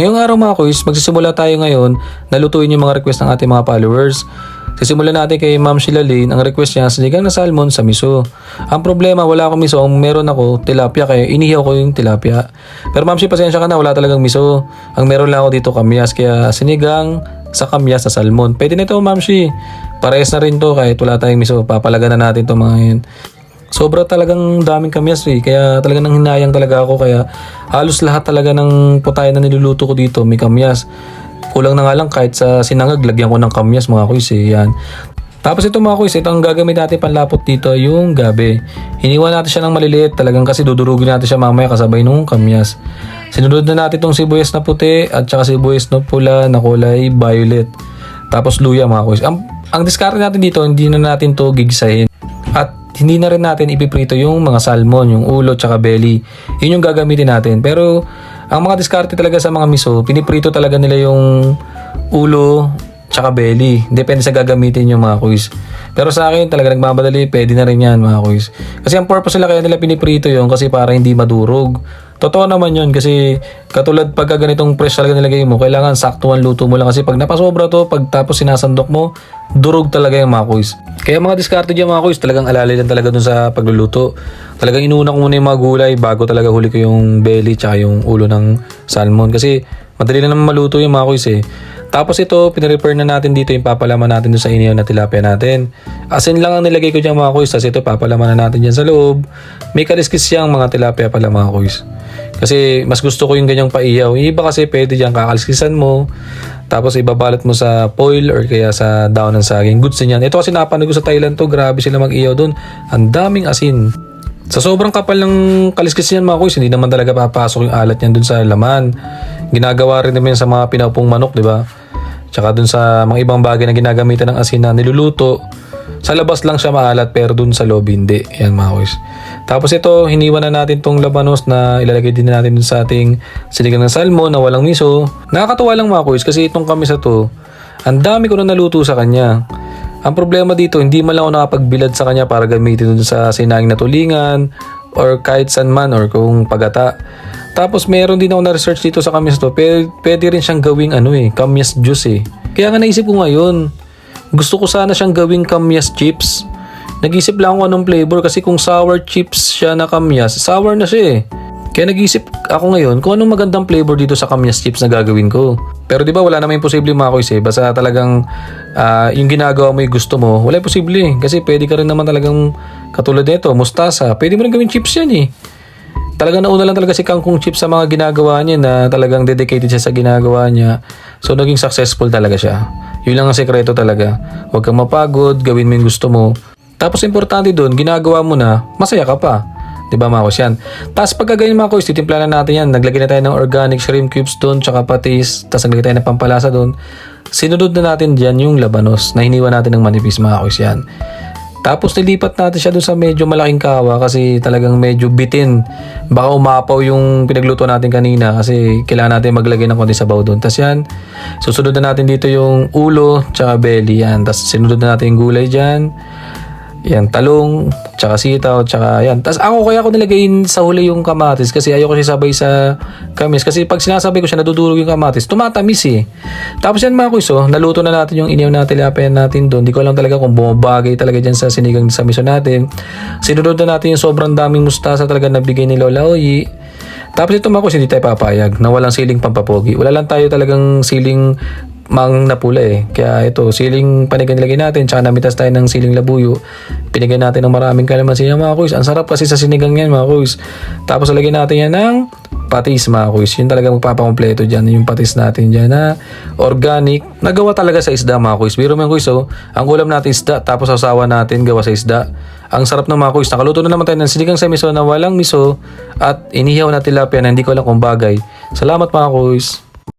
Ngayong araw mga kuys, magsisimula tayo ngayon na lutuin yung mga request ng ating mga followers. Sisimulan natin kay Ma'am Sheila Lane, ang request niya sinigang na salmon sa miso. Ang problema, wala akong miso, ang meron ako tilapia kaya inihaw ko yung tilapia. Pero Ma'am Sheila, pasensya ka na, wala talagang miso. Ang meron lang ako dito kamyas, kaya sinigang sa kamyas sa salmon. Pwede na ito Ma'am Shi. Parehas na rin to kahit wala tayong miso. Papalagan na natin to mga yun. Sobra talagang daming kamyas eh. Kaya talaga nang hinayang talaga ako. Kaya halos lahat talaga ng putayan na niluluto ko dito may kamyas. Kulang na nga lang kahit sa sinangag, lagyan ko ng kamyas mga kuys eh. Yan. Tapos ito mga kuys, ito ang gagamit natin panlapot dito, yung gabi. Hiniwa natin siya ng maliliit, talagang kasi dudurugin natin siya mamaya kasabay nung kamyas. Sinunod na natin itong sibuyas na puti at saka sibuyas na pula na kulay violet. Tapos luya mga kuys. Ang, ang discard natin dito, hindi na natin to gigisahin. Hindi na rin natin ipiprito yung mga salmon, yung ulo tsaka belly. Yun yung gagamitin natin. Pero ang mga diskarte talaga sa mga miso, piniprito talaga nila yung ulo tsaka belly. Depende sa gagamitin yung mga kuys. Pero sa akin talaga nagmamadali, pwede na rin yan mga kuys. Kasi ang purpose nila kaya nila piniprito yung kasi para hindi madurog. Totoo naman yun kasi katulad pagka ganitong fresh talaga nilagay mo, kailangan saktuhan luto mo lang kasi pag napasobra to, pag tapos sinasandok mo, durog talaga yung mga. Kaya mga diskarte dyan mga kuys, talagang alalay lang talaga dun sa pagluluto. Talagang inuna ko muna yung mga gulay bago talaga huli ko yung belly tsaka yung ulo ng salmon kasi madali na naman maluto yung mga eh. Tapos ito, pinrepair na natin dito yung papalaman natin doon sa inihaw na tilapia natin. Asin lang ang nilagay ko dyan mga kuys, tapos ito papalaman na natin dyan sa loob. May kaliskis siyang mga tilapia pala mga kuys. Kasi mas gusto ko yung ganyang paiyaw. Yung iba kasi pwede dyan kakaliskisan mo, tapos ibabalot mo sa foil or kaya sa daon ng saging. Goods din yan. Ito kasi napanood ko sa Thailand to, grabe sila mag-iyaw doon. Ang daming asin. Sa sobrang kapal ng kaliskis yan mga kuys, hindi naman talaga papasok yung alat niyan dun sa laman. Ginagawa rin naman sa mga pinaupong manok, di ba? Tsaka dun sa mga ibang bagay na ginagamitan ng asin na niluluto. Sa labas lang siya maalat pero dun sa loob hindi. Yan mga kuys. Tapos ito, hiniwan na natin tong labanos na ilalagay din natin sa ating sinigang ng salmon na walang miso. Nakakatuwa lang mga kuys kasi itong kamis na to, ang dami ko na naluto sa kanya. Ang problema dito, hindi man lang ako nakapagbilad sa kanya para gamitin dun sa sinanging na tulingan or kahit san man or kung pagata. Tapos meron din ako na-research dito sa kamis to, pwede, pwede rin siyang gawing ano eh, kamyas juice eh. Kaya nga naisip ko ngayon, gusto ko sana siyang gawing kamyas chips. Nag-isip lang ako anong flavor kasi kung sour chips siya na kamyas, sour na siya eh. Kaya nag-isip ako ngayon kung anong magandang flavor dito sa kamyas chips na gagawin ko. Pero di ba wala naman imposible mga kuys eh. Basta talagang ah, yung ginagawa mo yung gusto mo, wala imposible eh. Kasi pwede ka rin naman talagang katulad nito, mustasa. Pwede mo rin gawin chips yan eh. Talagang nauna lang talaga si Kangkong Chips sa mga ginagawa niya na talagang dedicated siya sa ginagawa niya. So naging successful talaga siya. Yun lang ang sekreto talaga. Huwag kang mapagod, gawin mo yung gusto mo. Tapos importante doon, ginagawa mo na, masaya ka pa. 'Di ba mga yan? Tapos pagka ganyan mga kuys, titimpla na natin yan. Naglagay na tayo ng organic shrimp cubes doon, tsaka patis. Tapos naglagay tayo ng pampalasa doon. Sinunod na natin dyan yung labanos na hiniwa natin ng manipis mga kuys yan. Tapos nilipat natin siya doon sa medyo malaking kawa kasi talagang medyo bitin. Baka umapaw yung pinagluto natin kanina kasi kailangan natin maglagay ng konti sabaw doon. Tapos yan, susunod na natin dito yung ulo tsaka belly yan. Tapos sinunod na natin yung gulay dyan. Yan, talong, tsaka sitaw, tsaka yan. Tapos ako kaya ako nilagay sa huli yung kamatis kasi ayoko siya sabay sa kamis. Kasi pag sinasabay ko siya, nadudurog yung kamatis. Tumatamis eh. Tapos yan mga kuys, oh, naluto na natin yung inihaw na tilapia natin doon. Di ko alam talaga kung bumabagay talaga dyan sa sinigang sa miso natin. Sinunod na natin yung sobrang daming mustasa talaga na bigay ni Lola Oyi. Tapos ito mga kuys, hindi tayo papayag na walang siling pampapogi. Wala lang tayo talagang siling mang napula eh. Kaya ito, siling panigan nilagay natin, tsaka namitas tayo ng siling labuyo. Pinigyan natin ng maraming kalamansi yan mga kuys. Ang sarap kasi sa sinigang yan mga kuys. Tapos lagyan natin yan ng patis mga kuys. Yun talaga magpapakompleto dyan. Yung patis natin dyan na organic. Nagawa talaga sa isda mga kuys. Biro mga kuys oh. Ang ulam natin isda, tapos asawa natin gawa sa isda. Ang sarap ng mga kuys. Nakaluto na naman tayo ng sinigang sa miso na walang miso at inihaw na tilapia na hindi ko alam kung bagay. Salamat mga kuys.